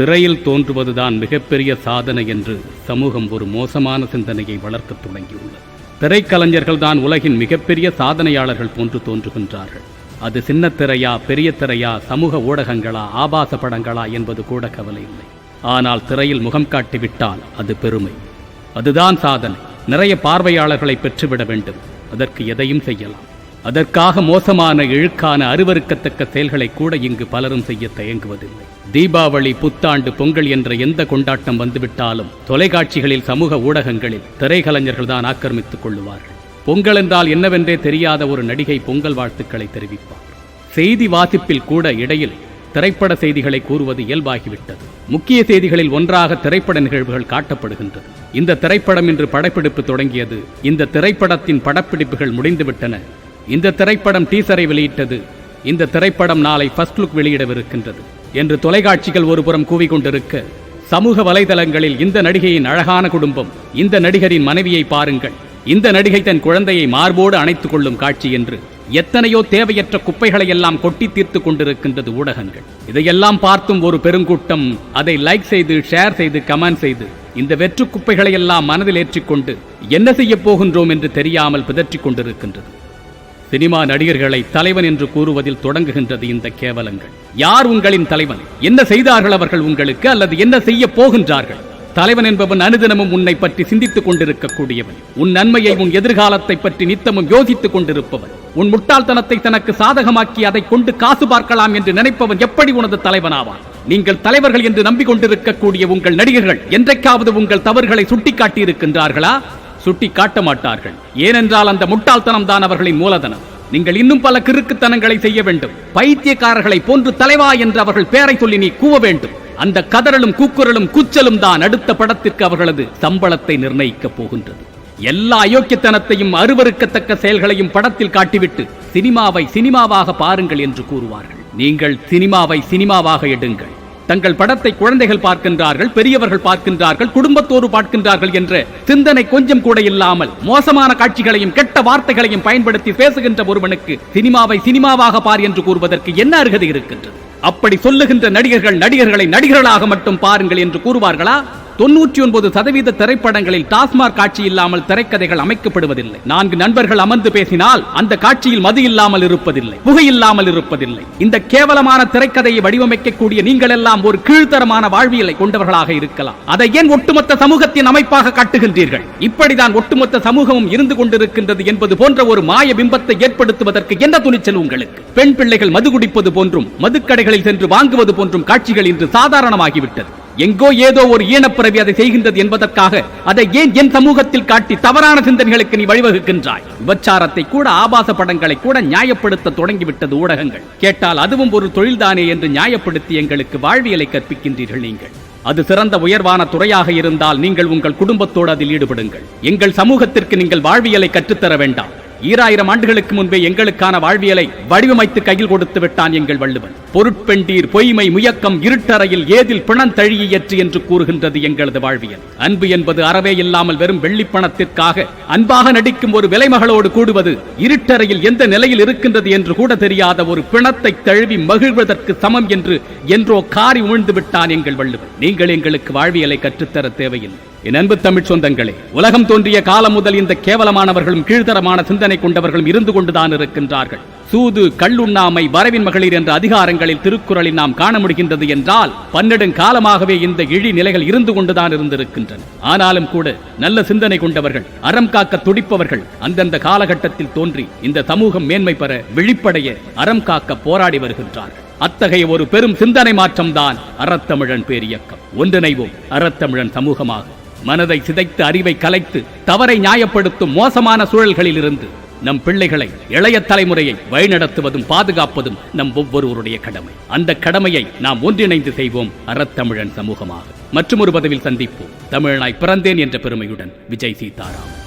திரையில் தோன்றுவதுதான் மிகப்பெரிய சாதனை என்று சமூகம் ஒரு மோசமான சிந்தனையை வளர்க்கத் தொடங்கியுள்ளது. திரைக்கலைஞர்கள் தான் உலகின் மிகப்பெரிய சாதனையாளர்கள் போன்று தோன்றுகின்றார்கள். அது சின்ன திரையா பெரிய திரையா சமூக ஊடகங்களா ஆபாச படங்களா என்பது கூட கவலை இல்லை. ஆனால் திரையில் முகம் காட்டிவிட்டால் அது பெருமை. அதுதான் சாதனை. நிறைய பார்வையாளர்களை பெற்றுவிட வேண்டும். அதற்கு எதையும் செய்யலாம். அதற்காக மோசமான இழுக்கான அருவருக்கத்தக்க செயல்களை கூட இங்கு பலரும் செய்ய தயங்குவதில்லை. தீபாவளி புத்தாண்டு பொங்கல் என்ற எந்த கொண்டாட்டம் வந்துவிட்டாலும் தொலைக்காட்சிகளில் சமூக ஊடகங்களில் திரைக்கலைஞர்கள் தான் ஆக்கிரமித்துக் கொள்ளுவார்கள். பொங்கல் என்றால் என்னவென்றே தெரியாத ஒரு நடிகை பொங்கல் வாழ்த்துக்களை தெரிவிப்பார். செய்தி வாசிப்பில் கூட இடையில் திரைப்பட செய்திகளை கூறுவது இயல்பாகிவிட்டது. முக்கிய செய்திகளில் ஒன்றாக திரைப்பட நிகழ்வுகள் காட்டப்படுகின்றது. இந்த திரைப்படம் இன்று படப்பிடிப்பு தொடங்கியது. இந்த திரைப்படத்தின் படப்பிடிப்புகள் முடிந்துவிட்டன. இந்த திரைப்படம் டீசரை வெளியிட்டது. இந்த திரைப்படம் நாளை ஃபர்ஸ்ட் லுக் வெளியிடவிருக்கின்றது. என்று தொலைக்காட்சிகள் ஒருபுறம் கூவிக்கொண்டிருக்க சமூக வலைதளங்களில் இந்த நடிகையின் அழகான குடும்பம் இந்த நடிகரின் மனைவியை பாருங்கள். இந்த நடிகை தன் குழந்தையை மார்போடு அணைத்துக் கொள்ளும் காட்சி என்று எத்தனையோ தேவையற்ற குப்பைகளை எல்லாம் கொட்டி தீர்த்து கொண்டிருக்கின்றது ஊடகங்கள். இதையெல்லாம் பார்த்தும் ஒரு பெருங்கூட்டம் அதை லைக் செய்து ஷேர் செய்து கமெண்ட் செய்து இந்த வெற்று குப்பைகளை எல்லாம் மனதில் ஏற்றிக்கொண்டு என்ன செய்யப் போகின்றோம் என்று தெரியாமல் பிதற்றிக் கொண்டிருக்கின்றது. சினிமா நடிகர்களை தலைவன் என்று கூறுவதில் தொடங்குகின்றது இந்த கேவலங்கள். யார் உங்களின் தலைவன்? என்ன செய்தார்கள் அவர்கள் உங்களுக்கு? அல்லது என்ன செய்ய போகின்றார்கள்? தலைவன் என்பவன் அனுதினமும் உன்னை பற்றி சிந்தித்துக் கொண்டிருக்கக்கூடியவன். உன் நன்மையை உன் எதிர்காலத்தை பற்றி நித்தமும் யோசித்துக் கொண்டிருப்பவன். உன் முட்டாள்தனத்தை தனக்கு சாதகமாக்கி அதை கொண்டு காசு பார்க்கலாம் என்று நினைப்பவன் எப்படி உனது தலைவனாவான்? நீங்கள் தலைவர்கள் என்று நம்பிக்கொண்டிருக்கக்கூடிய உங்கள் நடிகர்கள் என்றைக்காவது உங்கள் தவறுகளை சுட்டிக்காட்டி இருக்கின்றார்களா சுட்டி காட்ட மாட்டார்கள் ஏனென்றால் அந்த முட்டாள்தனம் தான் அவர்களின் மூலதனம். நீங்கள் இன்னும் பல கிறுக்குத்தனங்களை செய்ய வேண்டும். பைத்தியக்காரர்களை போன்று தலைவா என்று அவர்கள் பெயரை சொல்லி நீ கூவ வேண்டும். அந்த கதறலும் கூக்குரலும் கூச்சலும் தான் அடுத்த படத்திற்கு அவர்களது சம்பளத்தை நிர்ணயிக்கப் போகின்றது. எல்லா அயோக்கியத்தனத்தையும் அருவருக்கத்தக்க செயல்களையும் படத்தில் காட்டிவிட்டு சினிமாவை சினிமாவாக பாருங்கள் என்று கூறுவார்கள். நீங்கள் சினிமாவை சினிமாவாக எடுங்கள். தங்கள் படத்தை குழந்தைகள் பார்க்கின்றார்கள் பெரியவர்கள் பார்க்கின்றார்கள் குடும்பத்தோடு பார்க்கின்றார்கள் என்ற சிந்தனை கொஞ்சம் கூட இல்லாமல் மோசமான காட்சிகளையும் கெட்ட வார்த்தைகளையும் பயன்படுத்தி பேசுகின்ற ஒருவனுக்கு சினிமாவை சினிமாவாக பார் என்று கூறுவதற்கு என்ன அருகதை இருக்கின்றது? அப்படி சொல்லுகின்ற நடிகர்கள் நடிகர்களை நடிகர்களாக மட்டும் பாருங்கள் என்று கூறுவார்களா? தொன்னூற்றி ஒன்பது சதவீத திரைப்படங்களில் டாஸ்மாக் காட்சி இல்லாமல் திரைக்கதைகள் அமைக்கப்படுவதில்லை. நான்கு நண்பர்கள் அமர்ந்து பேசினால் அந்த காட்சியில் மது இல்லாமல் இருப்பதில்லை புகை இல்லாமல் இருப்பதில்லை. இந்த கேவலமான திரைக்கதையை வடிவமைக்கக்கூடிய நீங்கள் எல்லாம் ஒரு கீழ்த்தரமான வாழ்வியலை கொண்டவர்களாக இருக்கலாம். அதை ஏன் ஒட்டுமொத்த சமூகத்தின் அமைப்பாக காட்டுகின்றீர்கள்? இப்படிதான் ஒட்டுமொத்த சமூகமும் இருந்து கொண்டிருக்கின்றது என்பது போன்ற ஒரு மாய பிம்பத்தை ஏற்படுத்துவதற்கு என்ன துணிச்சல் உங்களுக்கு? பெண் பிள்ளைகள் மது குடிப்பது போன்றும் மதுக்கடைகளில் சென்று வாங்குவது போன்றும் காட்சிகள் இன்று சாதாரணமாகிவிட்டது. எங்கோ ஏதோ ஒரு ஈனப்பிறவி அதை செய்கின்றது என்பதற்காக அதை ஏன் என் சமூகத்தில் காட்டி தவறான சிந்தனைகளுக்கு நீ வழிவகுக்கின்றாய்? விபச்சாரத்தை கூட ஆபாச படங்களை கூட நியாயப்படுத்த தொடங்கிவிட்டது ஊடகங்கள். கேட்டால் அதுவும் ஒரு தொழில்தானே என்று நியாயப்படுத்தி எங்களுக்கு வாழ்வியலை கற்பிக்கின்றீர்கள் நீங்கள். அது சிறந்த உயர்வான துறையாக இருந்தால் நீங்கள் உங்கள் குடும்பத்தோடு அதில் ஈடுபடுங்கள். எங்கள் சமூகத்திற்கு நீங்கள் வாழ்வியலை கற்றுத்தர வேண்டாம். ஈராயிரம் ஆண்டுகளுக்கு முன்பே எங்களுக்கான வாழ்வியலை வடிவமைத்து கையில் கொடுத்து விட்டான் எங்கள் வள்ளுவன். பொருட்பெண்டீர் பொய்மை முயக்கம் இருட்டறையில் ஏதில் பிணந்தழியற்று என்று கூறுகின்றது எங்களது வாழ்வியல். அன்பு என்பது அறவே இல்லாமல் வெறும் வெள்ளிப்பணத்திற்காக அன்பாக நடிக்கும் ஒரு விலைமகளோடு கூடுவது இருட்டறையில் எந்த நிலையில் இருக்கின்றது என்று கூட தெரியாத ஒரு பிணத்தை தழுவி மகிழ்வதற்கு சமம் என்று என்றோ காரி உமிழ்ந்து விட்டான் எங்கள் வள்ளுவர். நீங்கள் எங்களுக்கு வாழ்வியலை கற்றுத்தர தேவையில்லை. என் அன்பு தமிழ் சொந்தங்களே உலகம் தோன்றிய காலம் முதல் இந்த கேவலமானவர்களும் கீழ்த்தரமான சிந்தனை கொண்டவர்களும் இருந்து கொண்டுதான் இருக்கின்றார்கள். சூது கள்ளுண்ணாமை வரவின் மகளிர் என்ற அதிகாரங்களில் திருக்குறளில் நாம் காண முடிகின்றது என்றால் பன்னெடுங் காலமாகவே இந்த இழி நிலைகள் இருந்து கொண்டுதான் இருந்திருக்கின்றன. ஆனாலும் கூட நல்ல சிந்தனை கொண்டவர்கள் அறம் காக்க துடிப்பவர்கள் அந்தந்த காலகட்டத்தில் தோன்றி இந்த சமூகம் மேன்மை பெற விழிப்படைய அறம் காக்க போராடி வருகின்றார்கள். அத்தகைய ஒரு பெரும் சிந்தனை மாற்றம்தான் அறத்தமிழன் பேரியக்கம். ஒன்றிணைவோம் அறத்தமிழன் சமூகமாக. மனதை சிதைத்து அறிவை கலைத்து தவறை நியாயப்படுத்தும் மோசமான சூழல்களில் இருந்து நம் பிள்ளைகளை இளைய தலைமுறையை வழிநடத்துவதும் பாதுகாப்பதும் நம் ஒவ்வொருவருடைய கடமை. அந்த கடமையை நாம் ஒன்றிணைந்து செய்வோம் அறத்தமிழன் சமூகமாக. மற்றும் ஒரு பதவியில் சந்திப்போம். தமிழனாய் பிறந்தேன் என்ற பெருமையுடன். விஜய் சீதாராம்.